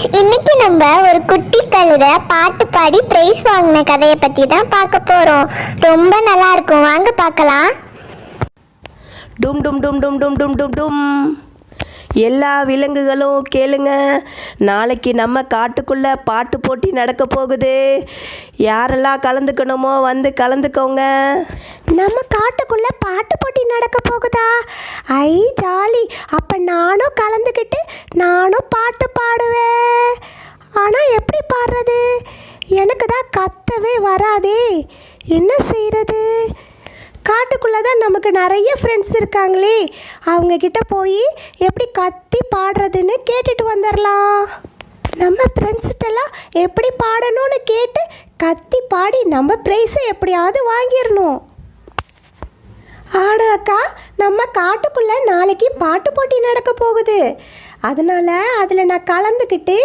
குட்டீஸ் இன்னைக்கு நம்ம ஒரு குட்டி கழுத பாட்டு பாடி பிரைஸ் வாங்கின கதையை பத்தி தான் பார்க்க போறோம். ரொம்ப நல்லா இருக்கும். வாங்க பார்க்கலாம். டும் டும் டும் டும் டும் டும் டும் டும். எல்லா விலங்குகளும் கேளுங்க. நாளைக்கு நம்ம காட்டுக்குள்ள பாட்டு போட்டி நடக்க போகுது. யாரெல்லாம் கலந்துக்கணுமோ வந்து கலந்துக்கோங்க. நம்ம காட்டுக்குள்ள பாட்டு போட்டி நடக்க போகுதா? ஐ ஜாலி. அப்ப நானும் கலந்துக்கிட்டு நானும் பாட்டு பாடுவேன். ஆனால் எப்படி பாடுறது? எனக்கு தான் கத்தவே வராதே. என்ன செய்கிறது காட்டுக்குள்ளே தான் நமக்கு நிறைய ஃப்ரெண்ட்ஸ் இருக்காங்களே. அவங்கக்கிட்ட போய் எப்படி கத்தி பாடுறதுன்னு கேட்டுட்டு வந்துடலாம் நம்ம ஃப்ரெண்ட்ஸ்கிட்டலாம் எப்படி பாடணும்னு கேட்டு கத்தி பாடி நம்ம ப்ரைஸை எப்படியாவது வாங்கிடணும் ஆடு அக்கா நம்ம காட்டுக்குள்ளே நாளைக்கு பாட்டு போட்டி நடக்க போகுது. அதனால அதில் நான் கலந்துக்கிட்டு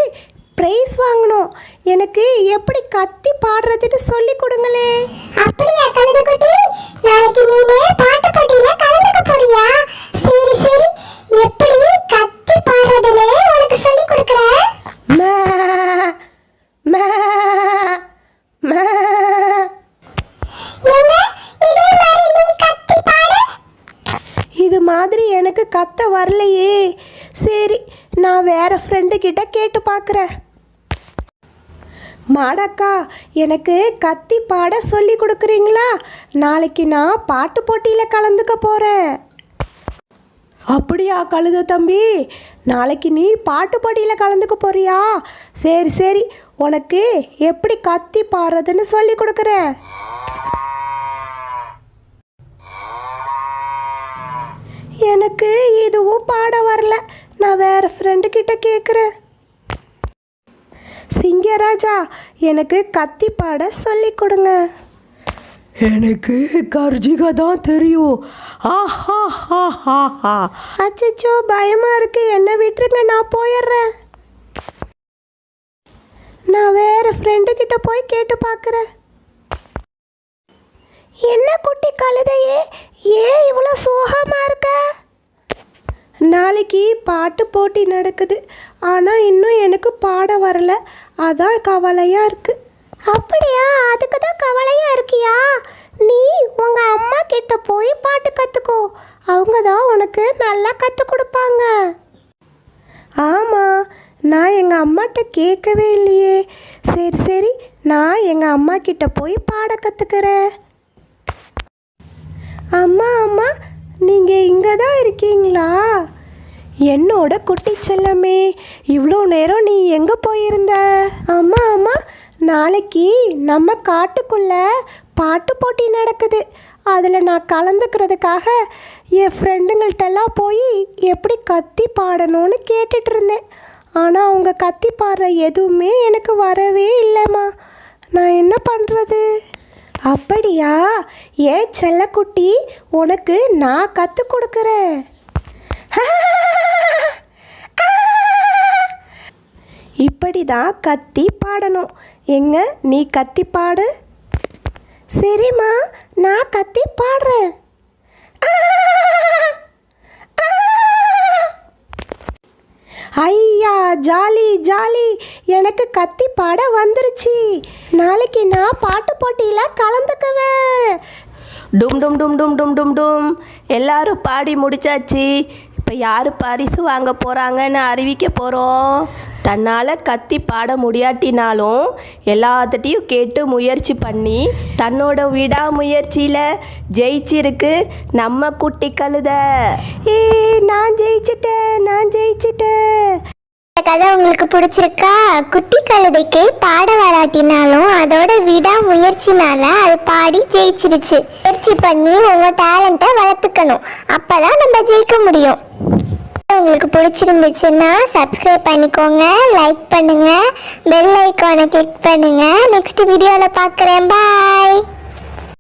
ப்ரைஸ் வாங்கணும். எனக்கு எப்படி கத்தி பாடுறதுன்னு சொல்லி கொடுங்களே. அப்படியா கழுத குட்டி? நாளைக்கு நீனே பாட்டு போட்டியில கலந்துக்க போறியா? சரி சரி. எப்படி கத்தி பாடுறதுன்னு உனக்கு சொல்லி கொடுக்குறேன். மே மே. எனக்கு கத்த வரலையே. சரி நான் வேற ஃப்ரெண்டு கிட்ட கேட்டு பார்க்குறேன் மாடக்கா எனக்கு கத்தி பாட சொல்லி கொடுக்குறீங்களா? நாளைக்கு நான் பாட்டு போட்டியில் கலந்துக்க போகிறேன் அப்படியா கழுத தம்பி? நாளைக்கு நீ பாட்டு போட்டியில் கலந்துக்க போறியா? சரி சரி உனக்கு எப்படி கத்தி பாடுறதுன்னு சொல்லி கொடுக்குறேன் எனக்கு இதுவும் பாட வரல நான் வேற ஃப்ரெண்டு கிட்ட கேட்குறேன் சிங்கராஜா எனக்கு கத்தி பாட சொல்லி கொடுங்க. எனக்கு கர்ஜிகா தான் தெரியும். ஆஹா ஹா ஹா ஹா. அச்சச்சோ பயமா இருக்கு. என்ன விட்டுருங்க நான் போயிடுறேன். நான் வேற ஃப்ரெண்டு கிட்ட போய் கேட்டு பார்க்குறேன் என்ன குட்டி கழுதையே ஏன் இவ்வளோ சோகமா இருக்க? நாளைக்கு பாட்டு போட்டி நடக்குது. ஆனால் இன்னும் எனக்கு பாட வரல. அதான் கவலையாக இருக்கு. அப்படியா? அதுக்கு தான் கவலையாக இருக்கியா? நீ உங்கள் அம்மா கிட்ட போய் பாட்டு கற்றுக்கோ அவங்க தான் உனக்கு நல்லா கற்றுக் கொடுப்பாங்க. ஆமாம் நான் எங்கள் அம்மாட்ட கேட்கவே இல்லையே. சரி சரி நான் எங்கள் அம்மா கிட்ட போய் பாட கற்றுக்கிறேன் அம்மா அம்மா நீங்கள் இங்கே தான் இருக்கீங்களா? என்னோட குட்டி செல்லமே இவ்வளோ நேரம் நீ எங்கே போயிருந்த? அம்மா அம்மா நாளைக்கு நம்ம காட்டுக்குள்ளே பாட்டு போட்டி நடக்குது. அதில் நான் கலந்துக்கிறதுக்காக என் ஃப்ரெண்டுங்கள்ட்டெல்லாம் போய் எப்படி கத்தி பாடணும்னு கேட்டுட்டு இருந்தேன். ஆனால் அவங்க கத்தி பாடுற எதுவுமே எனக்கு வரவே இல்லைம்மா. நான் என்ன பண்ணுறது அப்படியா? ஏன் செல்லக்குட்டி உனக்கு நான் கற்றுக் கொடுக்குறேன். இப்படி தான் கத்தி பாடணும். எங்க நீ கத்தி பாடு. சரிம்மா நான் கத்தி பாடுறேன். ஐயா ஜாலி ஜாலி. எனக்கு கத்தி பாட வந்துருச்சு. நாளைக்கு நான் பாட்டு போட்டியில் கலந்துக்குவேன் டும் டும் டும் டும் டும் டும் டும். எல்லாரும் பாடி முடிச்சாச்சு. இப்போ யார் பரிசு வாங்க போகிறாங்கன்னு அறிவிக்க போகிறோம் தன்னால் கத்தி பாட முடியாட்டினாலும் எல்லாத்திட்டையும் கேட்டு முயற்சி பண்ணி தன்னோட விடாமுயற்சியில் ஜெயிச்சிருக்கு நம்ம குட்டி கழுத. ஏ நான் ஜெயிச்சிட்டேன் நான் ஜெயிச்சிட்டேன். கதை உங்களுக்கு பிடிச்சிருக்கா? குட்டி கழுதைக்கு பாட வராட்டினாலும் அதோட விடா முயற்சினால அது பாடி ஜெயிச்சிருச்சு. முயற்சி பண்ணி உங்க டேலண்ட்டை வளர்த்துக்கணும். அப்பதான் நம்ம ஜெயிக்க முடியும். உங்களுக்கு பிடிச்சிருந்துச்சுன்னா சப்ஸ்கிரைப் பண்ணிக்கோங்க லைக் பண்ணுங்க பெல் ஐக்கானை கிளிக் பண்ணுங்க. நெக்ஸ்ட் வீடியோவில் பார்க்குறேன் பாய்